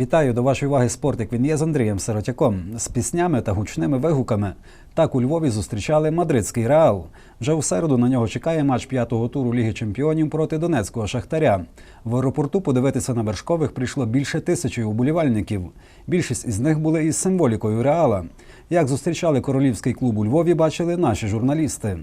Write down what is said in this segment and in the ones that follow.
Вітаю до вашої уваги спорт, як він є з Андрієм Сиротяком. З піснями та гучними вигуками. Так у Львові зустрічали мадридський реал. Вже у середу на нього чекає матч п'ятого туру Ліги Чемпіонів проти донецького шахтаря. В аеропорту подивитися на вершкових прийшло більше тисячі уболівальників. Більшість із них були із символікою реала. Як зустрічали королівський клуб у Львові, бачили наші журналісти.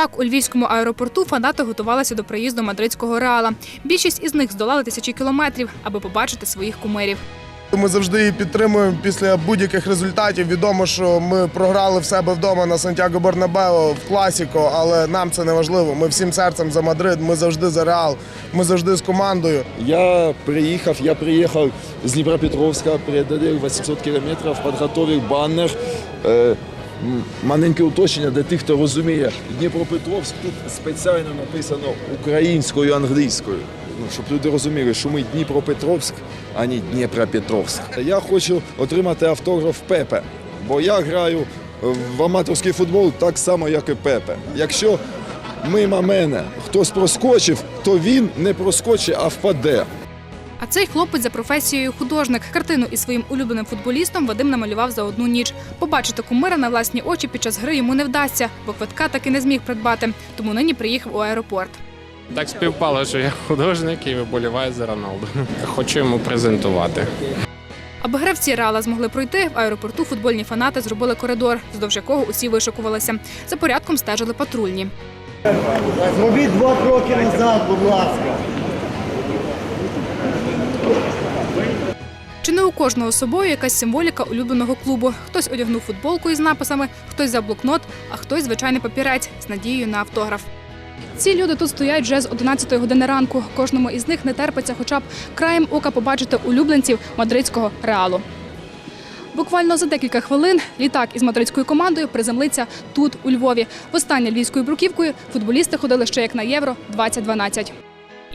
Так, у львівському аеропорту фанати готувалися до приїзду мадридського реала. Більшість із них здолали тисячі кілометрів, аби побачити своїх кумирів. Ми завжди її підтримуємо після будь-яких результатів. Відомо, що ми програли в себе вдома на Сантьяго Бернабео в класіко, але нам це не важливо. Ми всім серцем за Мадрид, ми завжди за Реал, ми завжди з командою. Я приїхав, я приїхав з Дніпропетровська, преодолів 800 кілометрів, підготовив банер. Маленьке уточнення для тих, хто розуміє. Дніпропетровськ тут спеціально написано українською, англійською. Ну, щоб люди розуміли, що ми Дніпропетровськ, а не Дніпропетровськ. Я хочу отримати автограф Пепе, бо я граю в аматорський футбол так само, як і Пепе. Якщо мимо мене хтось проскочив, то він не проскочить, а впаде. А цей хлопець за професією художник. Картину із своїм улюбленим футболістом Вадим намалював за одну ніч. Побачити кумира на власні очі під час гри йому не вдасться, бо квитка таки не зміг придбати. Тому нині приїхав у аеропорт. Так співпало, що я художник і виболіваю за Роналду. Хочу йому презентувати. Аби гравці реала змогли пройти, в аеропорту футбольні фанати зробили коридор, вздовж якого усі вишикувалися. За порядком стежили патрульні. Зробіть два кроки назад, будь ласка. Кожного собою якась символіка улюбленого клубу? Хтось одягнув футболку із написами, хтось взяв блокнот, а хтось звичайний папірець з надією на автограф. Ці люди тут стоять вже з 11 години ранку. Кожному із них не терпиться хоча б краєм ока побачити улюбленців мадридського реалу. Буквально за декілька хвилин літак із мадридською командою приземлиться тут, у Львові. Востаннє львівською бруківкою футболісти ходили ще як на євро 2012.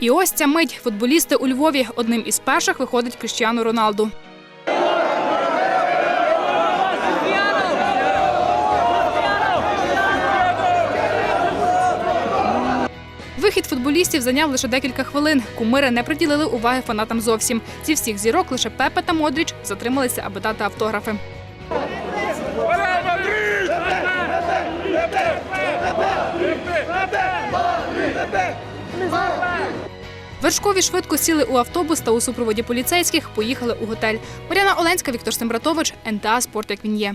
І ось ця мить футболісти у Львові. Одним із перших виходить Кріштіану Роналду. Футболістів зайняв лише декілька хвилин. Кумири не приділили уваги фанатам зовсім. Зі всіх зірок лише Пепе та Модріч затрималися, аби дати автографи. Вершкові швидко сіли у автобус та у супроводі поліцейських поїхали у готель. Мар'яна Оленська, Віктор Сембратович, НТА Спорт як він є.